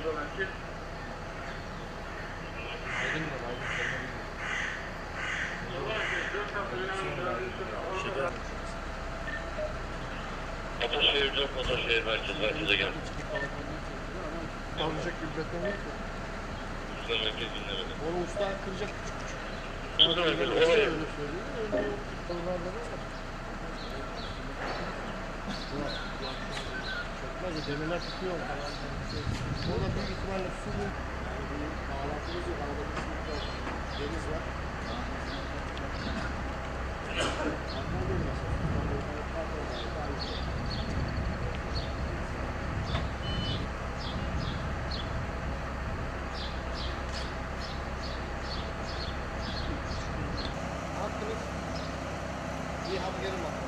o zamanki. Aydın mı? Aydın. Ataşehir 4, Ataşehir merkez, merkeze gel. Alacak bir beton yok ki. Usta merkez dinlemedi. Onu usta kıracak küçük küçük. Usta merkez, Öyle olay. öyle söylüyor. Öyle yok. Onlarda da var. Yok, yok. Çökmez demirler tutuyor falan. Burada büyük ihtimalle su bu. Bağlantımız yok. Arada bir su var. Deniz var. Hakkınız iyi haberim var.